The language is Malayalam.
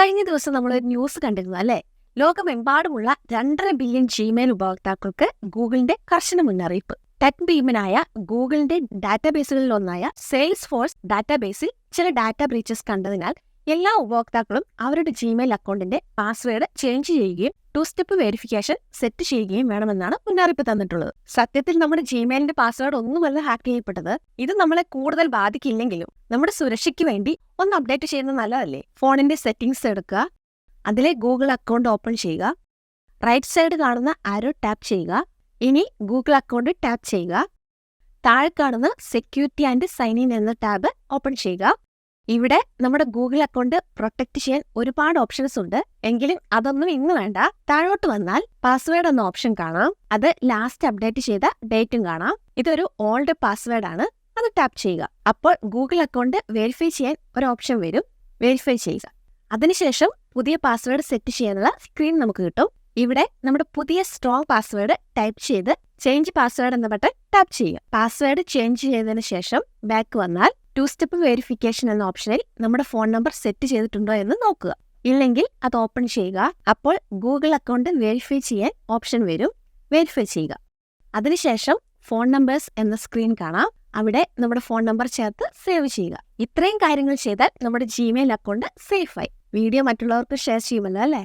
കഴിഞ്ഞ ദിവസം നമ്മൾ ഒരു ന്യൂസ് കണ്ടിരുന്നു അല്ലേ? ലോകമെമ്പാടുമുള്ള രണ്ടര ബില്യൺ ജിമെയിൽ ഉപഭോക്താക്കൾക്ക് ഗൂഗിളിന്റെ കർശന മുന്നറിയിപ്പ്. ടെക് ഭീമനായ ഗൂഗിളിന്റെ ഡാറ്റാബേസുകളിൽ ഒന്നായ സെയിൽസ് ഫോഴ്സ് ഡാറ്റാബേസിൽ ചില ഡാറ്റ ബ്രീച്ചസ് കണ്ടതിനാൽ എല്ലാ ഉപഭോക്താക്കളും അവരുടെ ജിമെയിൽ അക്കൗണ്ടിന്റെ പാസ്വേഡ് ചേഞ്ച് ചെയ്യുകയും ടു സ്റ്റെപ്പ് വെരിഫിക്കേഷൻ സെറ്റ് ചെയ്യുകയും വേണമെന്നാണ് മുന്നറിയിപ്പ് തന്നിട്ടുള്ളത്. സത്യത്തിൽ നമ്മുടെ ജിമെയിലിന്റെ പാസ്വേഡ് ഒന്നുമല്ല ഹാക്ക് ചെയ്യപ്പെട്ടത്. ഇത് നമ്മളെ കൂടുതൽ ബാധിക്കില്ലെങ്കിലും നമ്മുടെ സുരക്ഷയ്ക്ക് വേണ്ടി ഒന്ന് അപ്ഡേറ്റ് ചെയ്യുന്നത് നല്ലതല്ലേ? ഫോണിന്റെ സെറ്റിംഗ്സ് എടുക്കുക അതിലെ ഗൂഗിൾ അക്കൗണ്ട് ഓപ്പൺ ചെയ്യുക റൈറ്റ് സൈഡ് കാണുന്ന ആരോ ടാപ്പ് ചെയ്യുക ഇനി ഗൂഗിൾ അക്കൗണ്ട് ടാപ്പ് ചെയ്യുക താഴെ കാണുന്ന സെക്യൂരിറ്റി ആൻഡ് സൈൻ ഇൻ എന്ന ടാബ് ഓപ്പൺ ചെയ്യുക. ഇവിടെ നമ്മുടെ ഗൂഗിൾ അക്കൗണ്ട് പ്രൊട്ടക്ട് ചെയ്യാൻ ഒരുപാട് ഓപ്ഷൻസ് ഉണ്ട്. എങ്കിലും അതൊന്നും ഇന്ന് വേണ്ട. താഴോട്ട് വന്നാൽ പാസ്വേഡ് എന്ന ഓപ്ഷൻ കാണാം. അത് ലാസ്റ്റ് അപ്ഡേറ്റ് ചെയ്ത ഡേറ്റും കാണാം. ഇതൊരു ഓൾഡ് പാസ്വേഡ് ആണ്. അത് ടാപ്പ് ചെയ്യുക. അപ്പോൾ ഗൂഗിൾ അക്കൗണ്ട് വെരിഫൈ ചെയ്യാൻ ഒരു ഓപ്ഷൻ വരും. വെരിഫൈ ചെയ്യുക. അതിനുശേഷം പുതിയ പാസ്വേഡ് സെറ്റ് ചെയ്യാനുള്ള സ്ക്രീൻ നമുക്ക് കിട്ടും. ഇവിടെ നമ്മുടെ പുതിയ സ്ട്രോങ് പാസ്വേഡ് ടൈപ്പ് ചെയ്ത് ചേഞ്ച് പാസ്വേഡ് എന്ന ബട്ടൺ ടാപ്പ് ചെയ്യുക. പാസ്വേഡ് ചേഞ്ച് ചെയ്തതിന് ശേഷം ബാക്ക് വന്നാൽ ടു സ്റ്റെപ്പ് വെരിഫിക്കേഷൻ എന്ന ഓപ്ഷനിൽ നമ്മുടെ ഫോൺ നമ്പർ സെറ്റ് ചെയ്തിട്ടുണ്ടോ എന്ന് നോക്കുക. ഇല്ലെങ്കിൽ അത് ഓപ്പൺ ചെയ്യുക. അപ്പോൾ ഗൂഗിൾ അക്കൗണ്ട് വെരിഫൈ ചെയ്യാൻ ഓപ്ഷൻ വരും. വെരിഫൈ ചെയ്യുക. അതിനുശേഷം ഫോൺ നമ്പേഴ്സ് എന്ന സ്ക്രീൻ കാണാം. അവിടെ നമ്മുടെ ഫോൺ നമ്പർ ചേർത്ത് സേവ് ചെയ്യുക. ഇത്രയും കാര്യങ്ങൾ ചെയ്താൽ നമ്മുടെ ജിമെയിൽ അക്കൗണ്ട് സേഫായി വീഡിയോ മറ്റുള്ളവർക്ക് ഷെയർ ചെയ്യുമല്ലോ അല്ലേ?